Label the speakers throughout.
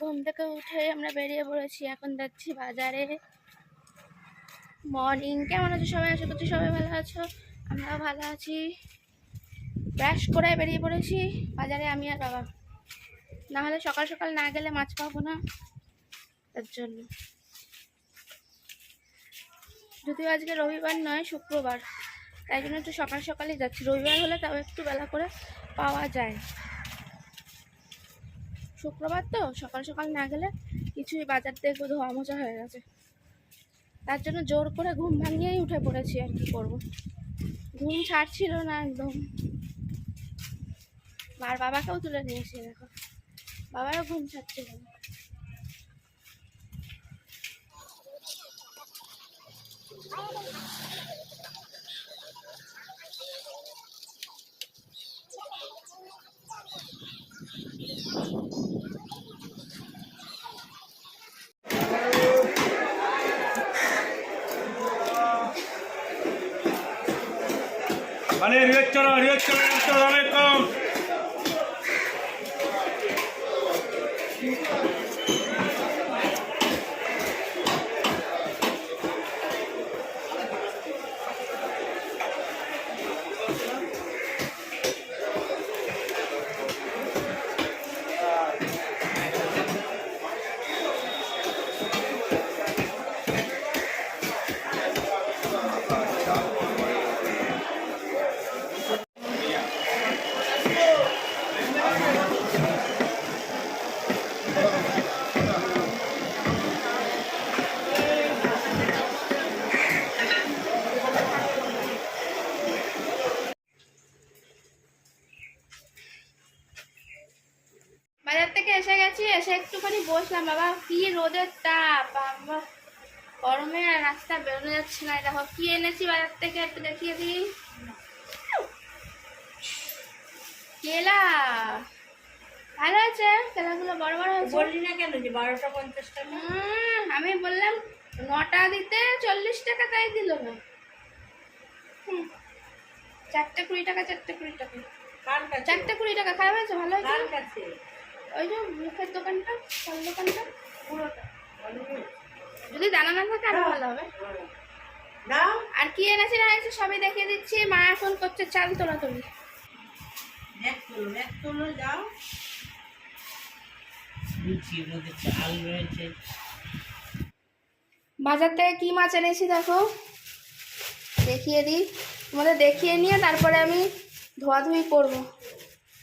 Speaker 1: ঘুম থেকে উঠে আমরা বেরিয়ে পড়েছি এখন যাচ্ছি বাজারে। মর্নিং কেমন আছো সবাই? আশা করছি সবাই ভালো আছো। আমরাও ভালো আছি। ব্রাশ করে বেরিয়ে পড়েছি। বাজারে আমি আর বাবা। না হলে সকাল সকাল না গেলে মাছ পাবো না। তার জন্য। যদিও আজকে রবিবার নয়, শুক্রবার। তাই জন্য একটু সকাল সকালই যাচ্ছি। রবিবার হলে তাও একটু বেলা করে পাওয়া যায়। শুক্রবার তো, সকাল সকাল না গেলে কিছুই বাজার দেখব ধোয়া মোচা হয়ে গেছে। তার জন্য জোর করে ঘুম ভাঙিয়েই উঠে পড়েছি আর কি করব। ঘুম ছাড়ছিল না একদম। আর বাবাকেও তুলে নিয়েছি দেখো। বাবারও ঘুম ছাড়ছিল না।
Speaker 2: अरे Assalamualaikum.
Speaker 1: বাজার থেকে এসে গেছি এসে একটুখানি বসলাম। বাবা কি রোদের তাপ বাবা। গরমে আর রাস্তা বেরোনো যাচ্ছে না। দেখো কি এনেছি বাজার থেকে একটু দেখিয়ে দিই। কেলা। ভালো আছে? কেলাগুলো বড় বড় হয়েছে।
Speaker 3: বললি না কেন যে বারোটা পঞ্চাশ টাকা?
Speaker 1: আমি বললাম নটা দিতে চল্লিশ টাকা তাই দিল না। চারটে কুড়ি টাকা চারটে কুড়ি টাকা। চারটে কুড়ি টাকা খারাপ হয়েছে? ভালো হয়েছে? ওই যে মুখের দোকানটা ফল দোকানটা
Speaker 3: পুরোটা।
Speaker 1: যদি জানা না থাকে আরও ভালো হবে। আর কি এনেছি না এনেছি সবই দেখিয়ে দিচ্ছি। মা এখন করছে চাল তোলা তোলো
Speaker 3: যাও। চাল রয়েছে।
Speaker 1: বাজার থেকে কি মাছ এনেছি দেখো? দেখিয়ে দিই। তোমাদের দেখিয়ে নিয়ে তারপরে আমি ধোয়াধুয়ি করব।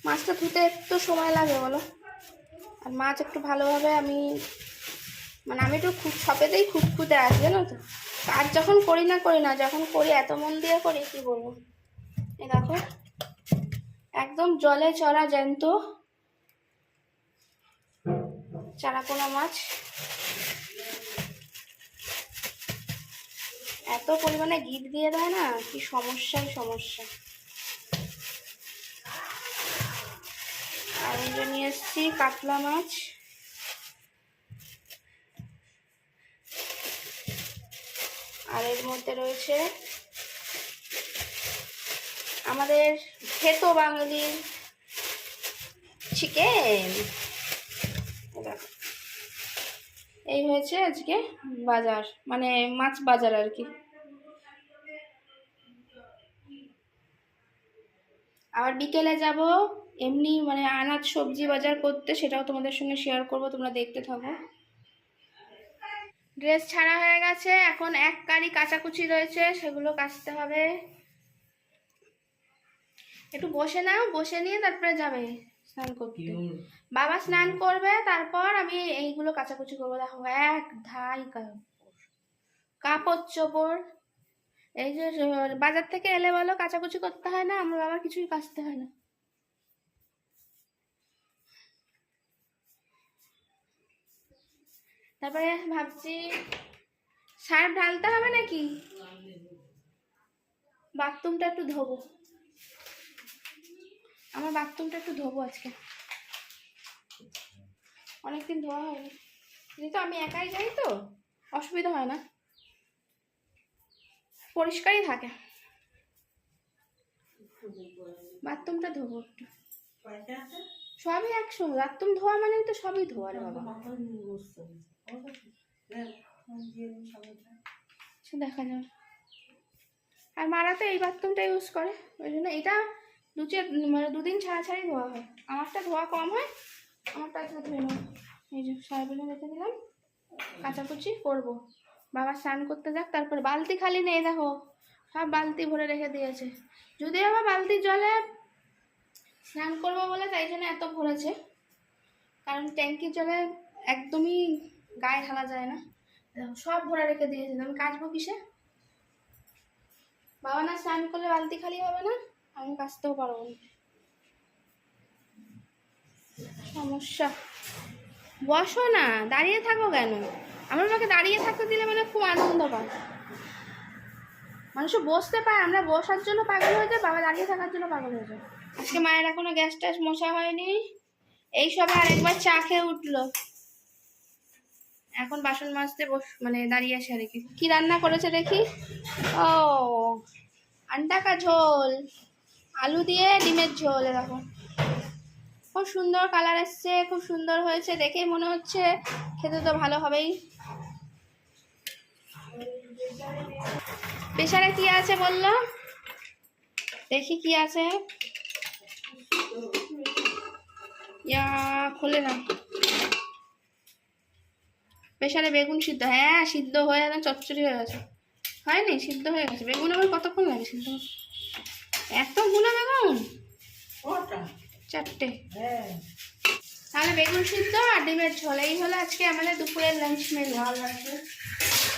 Speaker 1: মাছটা ধুতে একটু সময় লাগে বলো। আর মাছ একটু ভালোভাবে আমি মানে আমি একটু খুব সপেতেই খুঁতখুঁতে আছি, জানো তো? আর যখন করি না করি না, যখন করি এত মন দিয়ে করি, কি বলব? এ দেখো, একদম জলে চড়া জ্যান্ত চারাপোনা মাছ। এত পরিমাণে গিট দিয়ে দেয় না, কি সমস্যাই সমস্যা। আর এই যে নিয়ে এসছি কাতলা মাছ। আর এর মধ্যে রয়েছে আমাদের খেতো বাঙালির চিকেন। এই হয়েছে আজকে বাজার মানে মাছ বাজার আর কি। আবার বিকেলে যাব এমনি মানে আনাজ সবজি বাজার করতে সেটাও তোমাদের সঙ্গে শেয়ার করব তোমরা দেখতে থাকো। ড্রেস ছাড়া হয়ে গেছে এখন এক কারি কাচাকুচি রয়েছে সেগুলো কাচতে হবে। একটু বসে নাও বসে নিয়ে তারপরে যাবে স্নান করতে। বাবা স্নান করবে তারপর আমি এইগুলো কাচাকুচি করব দেখো এক ধাই কাপড় কাপড় চোপড়। এই যে বাজার থেকে এলে বলো কাচাকুচি করতে হয় না আমার বাবার কিছুই কাচতে হয় না। তারপরে ভাবছি সার্ফ ঢালতে হবে নাকি? বাথরুমটা একটু ধোবো। আমার বাথরুমটা একটু ধোবো আজকে। অনেকদিন ধোয়া হয়নি। যেহেতু আমি একাই যাই তো অসুবিধা হয় না। পরিষ্কারই থাকে। বাথরুমটা ধোবো একটু। সবই একসঙ্গে। রাত্তুম ধোয়া মানে তো সবই ধোয়া রে বাবা দেখা যাবে। আর মারা তো এই বাথরুমটা ইউজ করে, ওই জন্য এটা দু চার মানে দুদিন ছাড়া ছাড়াই ধোয়া হয়। আমারটা ধোয়া কম হয়, আমারটা আজকে ধুয়ে নেব এই যে সয়াবিনে রেখে দিলাম, কাচাকুচি করব। বাবা স্নান করতে যাক, তারপর বালতি খালি নেই, দেখো, সব বালতি ভরে রেখে দিয়েছে। যদি আবার বালতির জলে স্নান করব বলে তাই জন্য এত ভরেছে, কারণ ট্যাঙ্কির জলে একদমই গায়ে ঢালা যায় না। সব ভরে রেখে দিয়েছে। আমি কাচবো কিসে? বাবা না স্নান করলে বালতি খালি হবে না? আমি কাচতেও পারব না। সমস্যা। বসো না, দাঁড়িয়ে থাকো কেন? আমার মাকে দাঁড়িয়ে থাকতে দিলে মানে খুব আনন্দ পায় মানুষ বসতে পায়, আমরা বসার জন্য পাগল হয়ে যায় বাবা দাঁড়িয়ে থাকার জন্য পাগল হয়ে যায় আজকে মায়ের এখনও গ্যাস ট্যাস মশা হয়নি। এই সবে আরেকবার চা খেয়ে উঠল। এখন বাসন মাজতে বস মানে দাঁড়িয়ে আছে আর কি। কি রান্না করেছে দেখি? ও আন্ডা কা ঝোল, আলু দিয়ে ডিমের ঝোল এরকম খুব সুন্দর কালার এসছে, খুব সুন্দর হয়েছে দেখেই মনে হচ্ছে খেতে তো ভালো হবেই। প্রেশারে কি আছে বলল? দেখি কি আছে। ইয়া, খোলে না প্রেশারে বেগুন সিদ্ধ হ্যাঁ সিদ্ধ হয়ে একদম চচ্চড়ি হয়ে গেছে। হয়নি? সিদ্ধ হয়ে গেছে। বেগুন আবার কতক্ষণ লাগে সিদ্ধ? এতগুলো বেগুন? চারটে।
Speaker 3: হ্যাঁ।
Speaker 1: তাহলে বেগুন সিদ্ধ আর ডিমের ঝোল। এই হলো আজকে আমাদের দুপুরের লাঞ্চ মেনু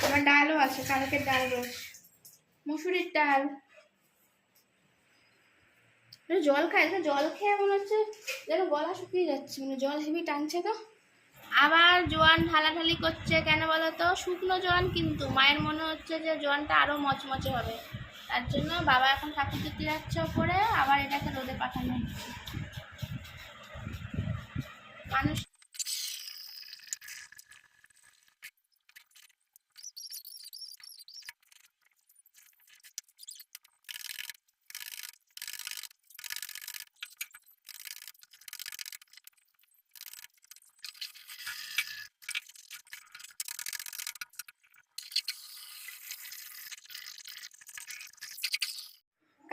Speaker 1: আমার ডালও আছে কালকের ডাল রয়েছে মুসুরির ডাল। জল একটু জল খেয়ে মনে হচ্ছে যেন গলা শুকিয়ে যাচ্ছে মানে জল হেভি টানছে তো। আবার জোয়ান ঢালাঢালি করছে কেন বলো তো? শুকনো জোয়ান কিন্তু, মায়ের মনে হচ্ছে যে জোয়ানটা আরও মচমচে হবে। তার জন্য বাবা এখন ঠাকুর দিতে যাচ্ছে ওপরে, আবার এটাকে রোদে পাঠানো হচ্ছে। মানুষ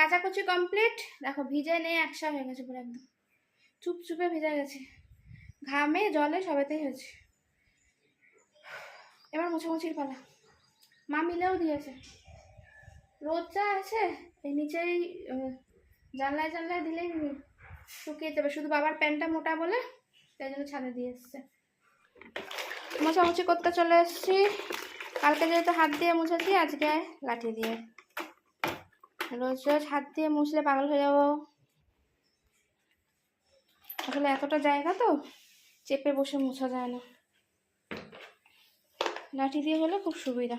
Speaker 1: কাচাকুচি কমপ্লিট দেখো ভিজে নেই একসা হয়ে গেছে পুরো একদম। চুপচুপে ভিজে গেছে। ঘামে, জলে সবেতেই হয়েছে। এবার মোছামুছির পালা। মা মিলেও দিয়েছে। রোদ যা আছে, এই নিচেই জানলায় জানলায় দিলেই শুকিয়ে যাবে। শুধু বাবার প্যান্টটা মোটা বলে তাই জন্য ছাদে দিয়ে এসছে। মোছামুছি করতে চলে এসেছি। কালকে যেহেতু হাত দিয়ে মুছেছি, আজকে লাঠি দিয়ে রোজ রোজ হাত দিয়ে মুছলে পাগল হয়ে যাব। আসলে এতটা জায়গা তো, চেপে বসে মোছা যায় না। লাঠি দিয়ে হলে খুব সুবিধা।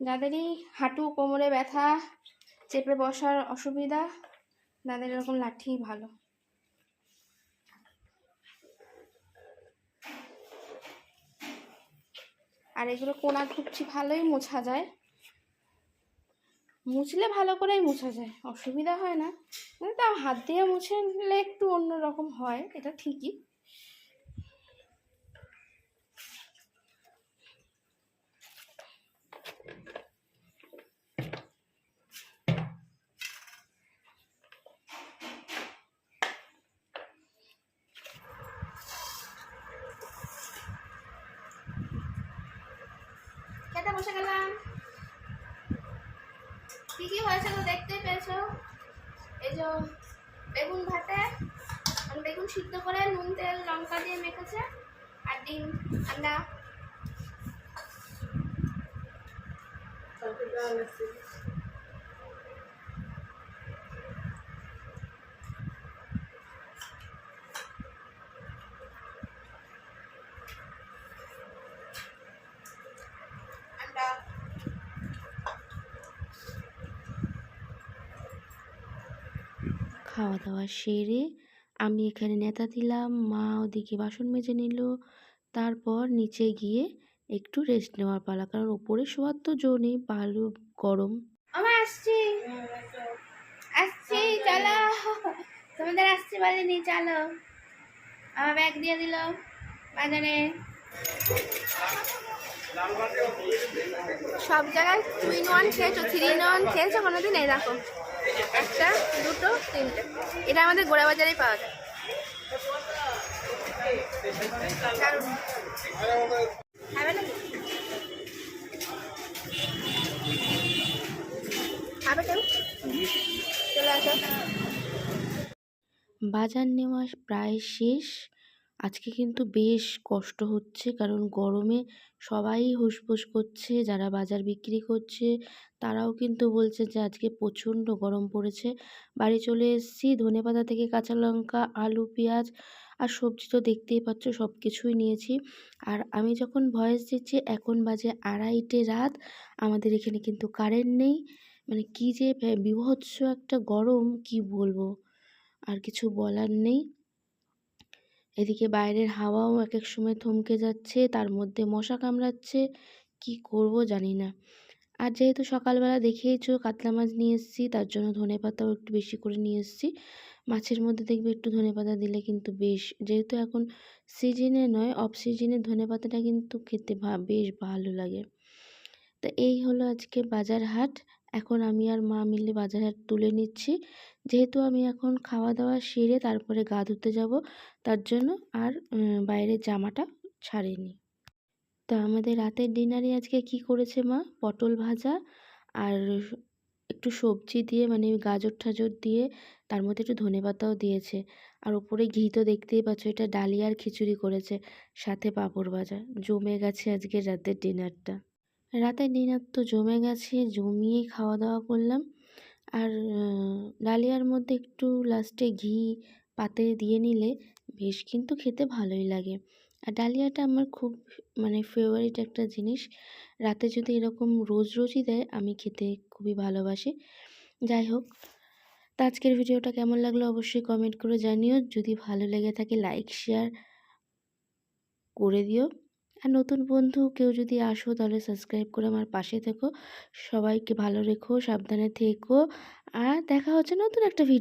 Speaker 1: যাদেরই হাঁটু, কোমরে ব্যথা, চেপে বসার অসুবিধা, তাদের এরকম লাঠি ভালো। আর এগুলো কোনা খুবছি ভালোই মোছা যায়। মুছলে ভালো করেই মোছা যায়, অসুবিধা হয় না। কিন্তু তাও হাত দিয়ে মুছে নিলে একটু অন্যরকম হয়, এটা ঠিকই। খেতে বসে গেলাম। কি কি হয়েছে তো দেখতে পেয়েছ? এই যে বেগুন ভাতে মানে বেগুন সিদ্ধ করে নুন, তেল, লঙ্কা দিয়ে মেখেছে, আর ডিম ঠান্ডা
Speaker 4: খাওয়া দাওয়া সেরে আমি এখানে নেতা দিলাম মা ওদিকে বাসন মেজে নিল। তারপর নিচে গিয়ে একটু রেস্ট নেওয়ার পালা কারণ ওপরে শোয়ার তো জো নেই ভালো গরম।
Speaker 1: আমার আসছি। আসছি চলো। তোমাদের আসছে বলেনি চলো। আমার ব্যাগ দিয়ে দিল বাজারে। সব জায়গায় টু ইন ওয়ান খেয়েছো থ্রি ইন ওয়ান খেয়েছো কোনোদিন? এই দেখো। একটা দুটো তিনটে। এটা আমাদের গোড়া বাজারেই পাওয়া যায়।
Speaker 4: বাজার নেওয়া প্রায় শেষ। আজকে কিন্তু বেশ কষ্ট হচ্ছে। কারণ গরমে সবাই হুসফুস করছে, যারা বাজার বিক্রি করছে, তারাও কিন্তু বলছে যে, আজকে প্রচণ্ড গরম পড়েছে। বাড়ি চলে এসেছি, ধনেপাতা থেকে কাঁচা লঙ্কা, আলু, পেঁয়াজ আর সবজি তো দেখতেই পাচ্ছ সব কিছুই নিয়েছি। আর আমি যখন ভয়েস দিচ্ছি, এখন বাজে আড়াইটে রাত, আমাদের এখানে কিন্তু কারেন্ট নেই। মানে কী যে বীভৎস একটা গরম, কি বলব? আর কিছু বলার নেই। এদিকে বাইরের হাওয়াও এক এক সময় থমকে যাচ্ছে, তার মধ্যে মশা কামড়াচ্ছে। কি করব জানি না। আর যেহেতু সকালবেলা দেখেইছো কাতলা মাছ নিয়ে এসেছি, তার জন্য ধনেপাতাও একটু বেশি করে নিয়ে এসেছি। মাছের মধ্যে দেখবে একটু ধনেপাতা দিলে কিন্তু বেশ, যেহেতু এখন সিজনে নয় অফ সিজনে ধনেপাতাটা কিন্তু খেতে বেশ ভালো লাগে। তো এই হলো আজকে বাজার হাট এখন আমি আর মা মিলে বাজার হাট তুলে নিচ্ছি। যেহেতু আমি এখন খাওয়া দাওয়া সেরে তারপরে গা ধুতে যাব, তার জন্য আর বাইরের জামাটা ছাড়িনি। তো আমাদের রাতের ডিনারে আজকে কি করেছে মা? পটল ভাজা আর একটু সবজি দিয়ে মানে গাজর ঠাজর দিয়ে তার মধ্যে একটু ধনেপাতাও দিয়েছে। আর ওপরে ঘি তো দেখতেই পাচ্ছ, এটা ডালিয়ার খিচুড়ি করেছে, সাথে পাঁপড় ভাজা। জমে গেছে আজকে রাতের ডিনারটা। রাতের ডিনার তো জমে গেছে, জমিয়ে খাওয়া দাওয়া করলাম। আর ডালিয়ার মধ্যে একটু লাস্টে ঘি পাতে দিয়ে নিলে বেশ কিন্তু খেতে ভালোই লাগে। আর ডালিয়াটা আমার খুব মানে ফেভারিট একটা জিনিস। রাতে যদি এরকম রোজ রোজই দেয়, আমি খেতে খুবই ভালোবাসি। যাই হোক, তো আজকের ভিডিওটা কেমন লাগল অবশ্যই কমেন্ট করে জানিও। যদি ভালো লেগে থাকে লাইক শেয়ার করে দিও। আর নতুন বন্ধু কেউ যদি আসো, তাহলে সাবস্ক্রাইব করে আমার পাশে থেকো। সবাইকে ভালো রেখো, সাবধানে থেকো। আর দেখা হচ্ছে নতুন একটা ভিডিও